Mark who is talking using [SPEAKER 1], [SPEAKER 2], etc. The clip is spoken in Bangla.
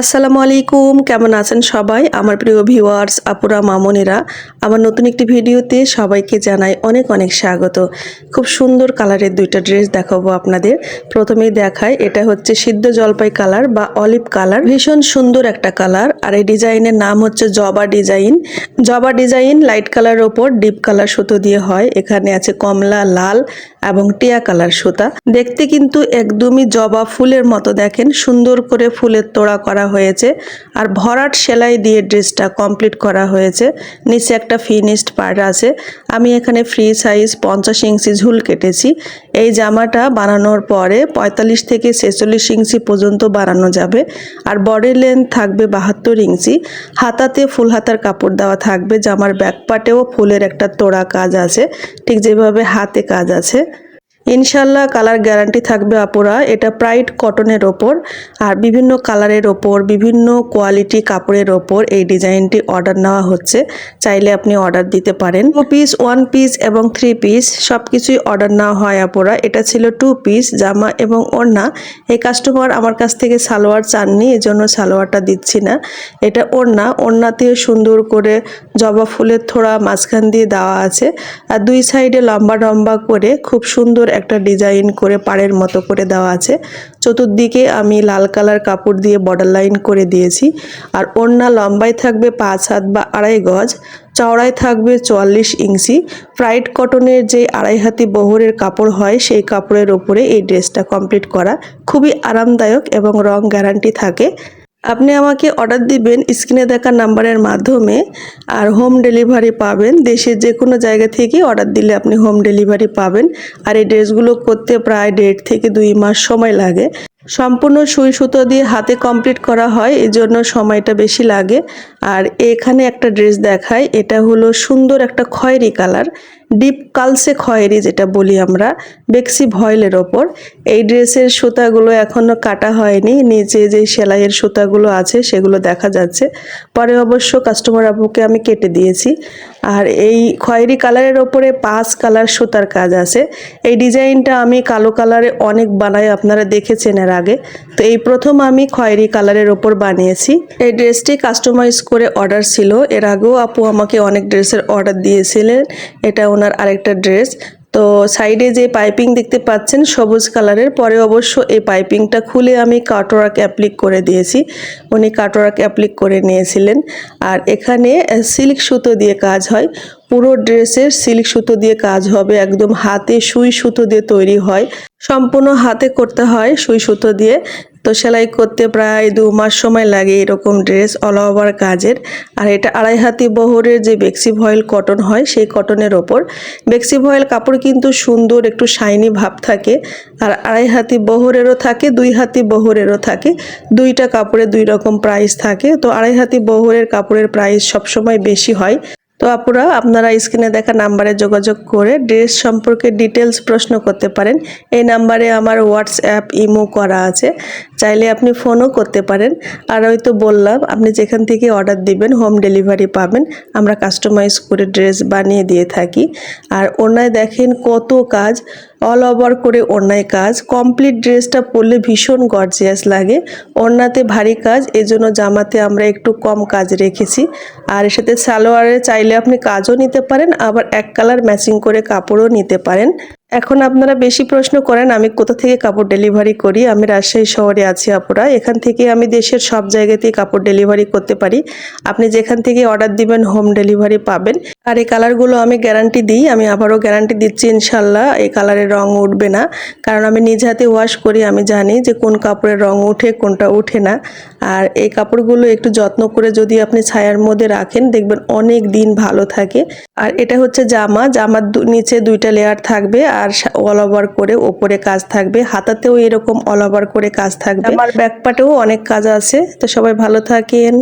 [SPEAKER 1] আসসালামু আলাইকুম, কেমন আছেন সবাই? আমার প্রিয় ভিউয়ার্স, আপুরা, মামনিরা, আমার নতুন একটি ভিডিওতে সবাইকে জানাই অনেক অনেক স্বাগত। খুব সুন্দর কালারের দুইটা ড্রেস দেখাবো আপনাদের। প্রথমেই দেখায় এটা হচ্ছে সিদ্ধ জলপাই কালার বা অলিভ কালার। ভীষণ সুন্দর একটা কালার। আর এই ডিজাইনের নাম হচ্ছে জবা ডিজাইন। জবা ডিজাইন লাইট কালার ওপর ডিপ কালার সুতো দিয়ে হয়। এখানে আছে কমলা, লাল এবং টিয়া কালার সুতা। দেখতে কিন্তু একদমই জবা ফুলের মতো দেখেন। সুন্দর করে ফুলের তোড়া করা হয়েছে। আর ভরাট সেলাই দিয়ে ড্রেসটা কমপ্লিট করা হয়েছে। নিচে একটা ফিনিশড পার্ট আছে। আমি এখানে ফ্রি সাইজ পঞ্চাশ ইঞ্চি ঝুল কেটেছি। এই জামাটা বানানোর পরে পঁয়তাল্লিশ থেকে ছেচল্লিশ ইঞ্চি পর্যন্ত বানানো যাবে। আর বডি লেন্থ থাকবে বাহাত্তর ইঞ্চি। হাতাতে ফুল হাতার কাপড় দেওয়া থাকবে। জামার ব্যাক পার্টেও ফুলের একটা তোড়া কাজ আছে। ঠিক যেভাবে হাতে কাজ আছে। ইনশাল্লাহ কালার গ্যারান্টি থাকবে আপুরা। এটা প্রাইড কটনের ওপর আর বিভিন্ন কালারের ওপর, বিভিন্ন কোয়ালিটি কাপড়ের ওপর এই ডিজাইনটি অর্ডার নেওয়া হচ্ছে। চাইলে আপনি অর্ডার দিতে পারেন। টু পিস ওয়ান পিস এবং থ্রি পিস সব কিছুই অর্ডার নেওয়া হয় আপুরা। এটা ছিল টু পিস জামা এবং ওড়না। এই কাস্টমার আমার কাছ থেকে সালোয়ার চাননি, এজন্য সালোয়ারটা দিচ্ছি না। এটা ওড়না। ওড়নাতেও সুন্দর করে জবা ফুলের থোড়া মাঝখান দিয়ে দেওয়া আছে। আর দুই সাইডে লম্বা লম্বা করে খুব সুন্দর একটা ডিজাইন করে পাড়ের মতো করে দেওয়া আছে। চতুর্দিকে আমি লাল কালার কাপড় দিয়ে বর্ডার লাইন করে দিয়েছি। আর ওড়না লম্বাই থাকবে পাঁচ হাত বা আড়াই গজ, চওড়ায় থাকবে চুয়াল্লিশ ইঞ্চি। প্রাইড কটনের যে আড়াই হাতি বহরের কাপড় হয়, সেই কাপড়ের ওপরে এই ড্রেসটা কমপ্লিট করা খুবই আরামদায়ক এবং রং গ্যারান্টি থাকে। আপনি আমাকে অর্ডার দিবেন স্ক্রিনে দেখা নাম্বারের মাধ্যমে, আর হোম ডেলিভারি পাবেন। দেশের যে কোনো জায়গা থেকে অর্ডার দিলে আপনি হোম ডেলিভারি পাবেন। আর এই ড্রেসগুলো করতে প্রায় দেড় থেকে দুই মাস সময় লাগে। সম্পূর্ণ সুই সুতো দিয়ে হাতে কমপ্লিট করা হয় এই জন্য সময়টা বেশি লাগে। আর এখানে একটা ড্রেস দেখায় এটা হলো সুন্দর একটা খয়েরি কালার, ডিপ কালসে খয়েরি যেটা বলি আমরা, বেক্সি ভয়েলের ওপর। এই ড্রেসের সুতাগুলো এখনও কাটা হয়নি, নিচে যে সেলাইয়ের সুতাগুলো আছে সেগুলো দেখা যাচ্ছে। পরে অবশ্য কাস্টমার আপুকে আমি কেটে দিয়েছি। আর এই খয়েরি কালারের ওপরে পাঁচ কালার সুতার কাজ আছে। এই ডিজাইনটা আমি কালো কালারে অনেক বানাই, আপনারা দেখেছেন এর আগে তো এই প্রথম আমি খয়েরি কালারের ওপর বানিয়েছি। এই ড্রেসটি কাস্টমাইজ করে অর্ডার ছিল। এর আগেও আপু আমাকে অনেক ড্রেসের অর্ডার দিয়েছিলেন। এটা ওনার আরেকটা ড্রেস। তো সাইডে যে পাইপিং দেখতে পাচ্ছেন, সবুজ কালারের। পরে অবশ্য এই পাইপিংটা খুলে আমি কাটোরাক অ্যাপ্লিক করে দিয়েছি। উনি কাটোরাক অ্যাপ্লিক করে নিয়েছিলেন। আর এখানে সিল্ক সুতো দিয়ে কাজ হয়। পুরো ড্রেসের সিল্ক সুতো দিয়ে কাজ হবে। একদম হাতে সুই সুতো দিয়ে তৈরি হয়। সম্পূর্ণ হাতে করতে হয় সুই সুতো দিয়ে। তো সেলাই করতে প্রায় দু মাস সময় লাগে এরকম ড্রেস অল ওভার কাজের। আর এটা আড়াই হাতি বহরের যে বেক্সি ভয়েল কটন হয়, সেই কটনের ওপর। বেক্সি ভয়েল কাপড় কিন্তু সুন্দর, একটু শাইনি ভাব থাকে। আর আড়াই হাতি বহরেরও থাকে, দুই হাতি বহরেরও থাকে। দুইটা কাপড়ে দুই রকম প্রাইস থাকে। তো আড়াই হাতি বহরের কাপড়ের প্রাইস সবসময় বেশি হয়। তো আপুরা, আপনারা স্ক্রিনে দেখা নাম্বারে যোগাযোগ করে ড্রেস সম্পর্কে ডিটেলস প্রশ্ন করতে পারেন। এই নাম্বারে আমার হোয়াটসঅ্যাপ ইমো করা আছে। চাইলে আপনি ফোনও করতে পারেন। আর ওই তো বললাম, আপনি যেখান থেকে অর্ডার দিবেন, হোম ডেলিভারি পাবেন। আমরা কাস্টমাইজ করে ড্রেস বানিয়ে দিয়ে থাকি। আর ওনায় দেখেন কত কাজ। অল ওভার করে ওড়নায় কাজ। কমপ্লিট ড্রেসটা পরলে ভীষণ গর্জিয়াস লাগে। ওড়নাতে ভারী কাজ, এজন্য জামাতে আমরা একটু কম কাজ রেখেছি। আর এর সাথে সালোয়ারে চাইলে আপনি কাজও নিতে পারেন, আবার এক কালার ম্যাচিং করে কাপড়ও নিতে পারেন। এখন আপনারা বেশি প্রশ্ন করেন, আমি কোথা থেকে কাপড় ডেলিভারি করি? আমি রাজশাহী শহরে আছি আপুরা। এখান থেকে আমি দেশের সব জায়গাতেই কাপড় ডেলিভারি করতে পারি। আপনি যেখান থেকে অর্ডার দিবেন, হোম ডেলিভারি পাবেন। আর এই কালারগুলো আমি গ্যারান্টি দিই, আমি আবারও গ্যারান্টি দিচ্ছি ইনশাল্লাহ, এই কালারের রং উঠবে না। কারণ আমি নিজ হাতে ওয়াশ করি, আমি জানি যে কোন কাপড়ের রং উঠে, কোনটা উঠে না। আর এই কাপড়গুলো একটু যত্ন করে যদি আপনি ছায়ার মধ্যে রাখেন, দেখবেন অনেক দিন ভালো থাকে। আর এটা হচ্ছে জামা, জামার নিচে দুইটা লেয়ার থাকবে। আর অল ওভার করে ওপরে কাজ থাকবে। হাতাতেও এরকম অল ওভার করে কাজ থাকবে। আমার ব্যাকপাটেও অনেক কাজ আছে। তো সবাই ভালো থাকেন।